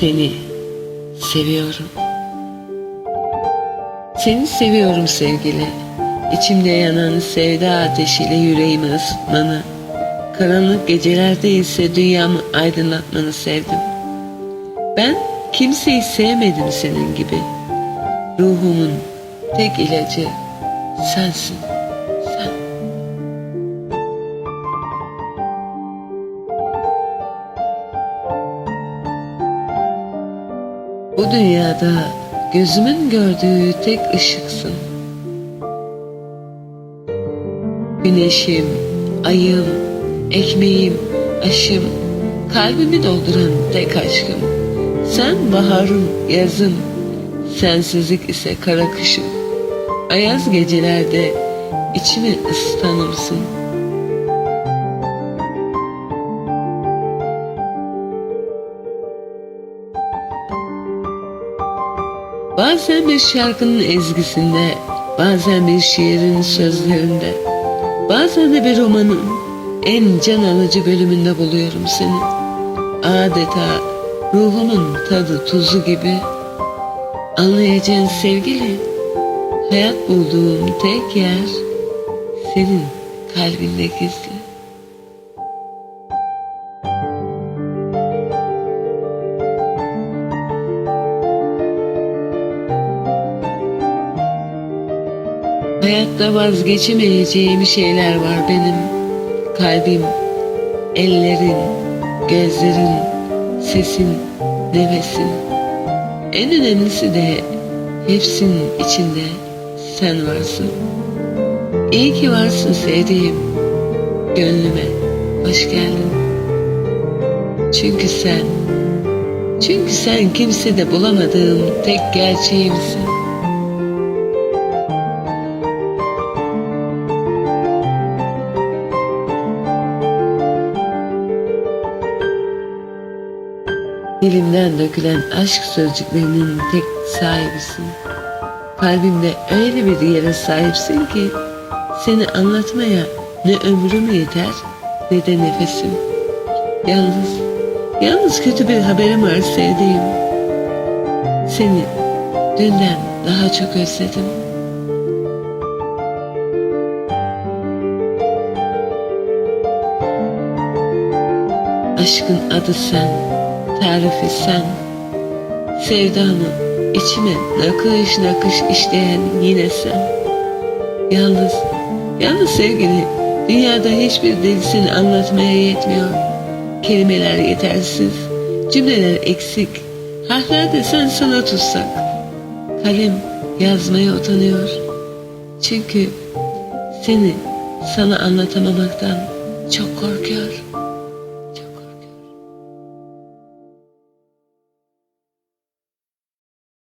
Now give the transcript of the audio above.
Seni seviyorum. Seni seviyorum sevgili. İçimde yanan sevda ateşiyle yüreğimi ısıtmanı, karanlık gecelerde ise dünyamı aydınlatmanı sevdim. Ben kimseyi sevmedim senin gibi. Ruhumun tek ilacı sensin, dünyada gözümün gördüğü tek ışıksın. Güneşim, ayım, ekmeğim, aşım, kalbimi dolduran tek aşkım. Sen baharım, yazım, sensizlik ise kara kışım. Ayaz gecelerde içimi ısıtanımsın. Bazen bir şarkının ezgisinde, bazen bir şiirin sözlerinde, bazen de bir romanın en can alıcı bölümünde buluyorum seni. Adeta ruhumun tadı tuzu gibi. Anlayacağın sevgili, hayat bulduğum tek yer senin kalbinde gizli. Hayatta vazgeçemeyeceğim şeyler var benim. Kalbim, ellerin, gözlerin, sesin, nefesin. En önemlisi de hepsinin içinde sen varsın. İyi ki varsın sevdiğim. Gönlüme hoş geldin. Çünkü sen, çünkü sen kimsede bulamadığım tek gerçeğimsin. Dilimden dökülen aşk sözcüklerinin tek sahibisin. Kalbimde öyle bir yere sahipsin ki seni anlatmaya ne ömrüm yeter ne de nefesim. Yalnız, yalnız kötü bir haberim var sevdiğim. Seni dünden daha çok özledim. Aşkın adı sen, tarifi sen. Sevdamı içime nakış nakış işleyen yine sen. Yalnız, yalnız sevgili, dünyada hiçbir dil seni anlatmaya yetmiyor. Kelimeler yetersiz, cümleler eksik, harfler de sen sana tutsak. Kalem yazmaya utanıyor. Çünkü seni sana anlatamamaktan çok korkuyor.